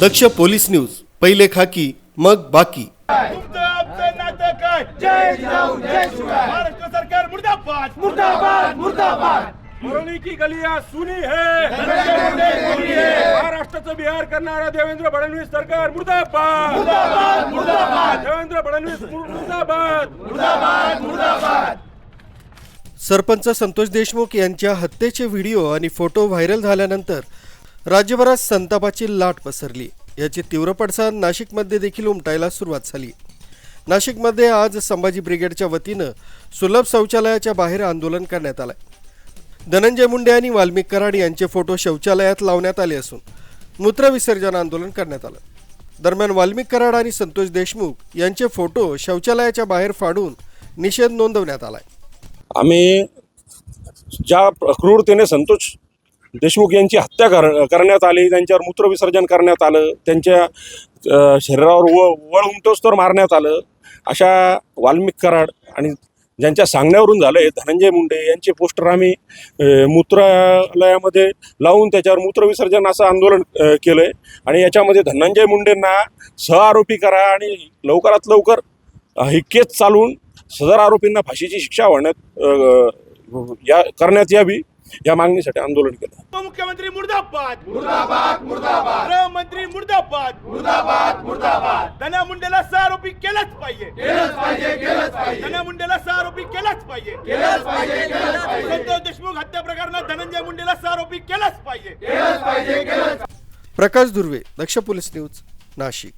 दक्ष police news पहिले खाकी मग बाकी. की गलियां सुनी है. महाराष्ट्राचं बिहार करणारा देवेंद्र फडणवीस सरकार मुर्दाबाद. मुर्दाबाद मुर्दाबाद. देवेंद्र फडणवीस मुर्दाबाद. मुर्दाबाद मुर्दाबाद. सरपंच संतोष देशमुख यांच्या हत्येचे व्हिडिओ आणि फोटो व्हायरल झाल्यानंतर राज्यभरात संतापाची लाट पसरली. याचे तीव्र पडसाद नाशिकमध्ये देखील उमटायला सुरुवात झाली. नाशिकमध्ये आज संभाजी ब्रिगेडच्या वतीनं सुलभ शौचालयाच्या बाहेर आंदोलन करण्यात आलंय. धनंजय मुंडे आणि वाल्मिक कराड यांचे फोटो शौचालयात लावण्यात आले असून मूत्रविसर्जन आंदोलन करण्यात आलं. दरम्यान वाल्मिक कराड आणि संतोष देशमुख यांचे फोटो शौचालयाच्या बाहेर फाडून निषेध नोंदवण्यात आलाय. आम्ही ज्या क्रूरतेने संतोष देशमुख यांची हत्या कर करण्यात आली त्यांच्यावर मूत्रविसर्जन करण्यात आलं त्यांच्या शरीरावर व वळ उमटोस तर मारण्यात आलं. अशा वाल्मिक कराड आणि ज्यांच्या सांगण्यावरून झालं आहे धनंजय मुंडे यांचे पोस्टर आम्ही मूत्रालयामध्ये लावून त्याच्यावर मूत्रविसर्जन असं आंदोलन केलं आहे आणि याच्यामध्ये धनंजय मुंडेंना सहआरोपी करा आणि लवकरात लवकर ही केस चालवून सदर आरोपींना फाशीची शिक्षा होण्यात या करण्यात यावी. या मागणीसाठी आंदोलन केलं. उपमुख्यमंत्री मुर्दाबाद. मुर्दाबाद मुर्दाबाद. गृहमंत्री मुर्दाबाद. मुर्दाबाद मुर्दाबाद. धना मुंडेला सहा आरोपी केलंच पाहिजे. केलंच पाहिजे केलंच पाहिजे. धना मुंडेला सहा आरोपी केलंच पाहिजे. केलंच पाहिजे केलंच पाहिजे. संतोष देशमुख हत्या प्रकरणात धनंजय मुंडेला सहा आरोपी केलंच पाहिजे. केलंच पाहिजे केलंच प्रकाश दुर्वे दक्ष पोलीस न्यूज नाशिक.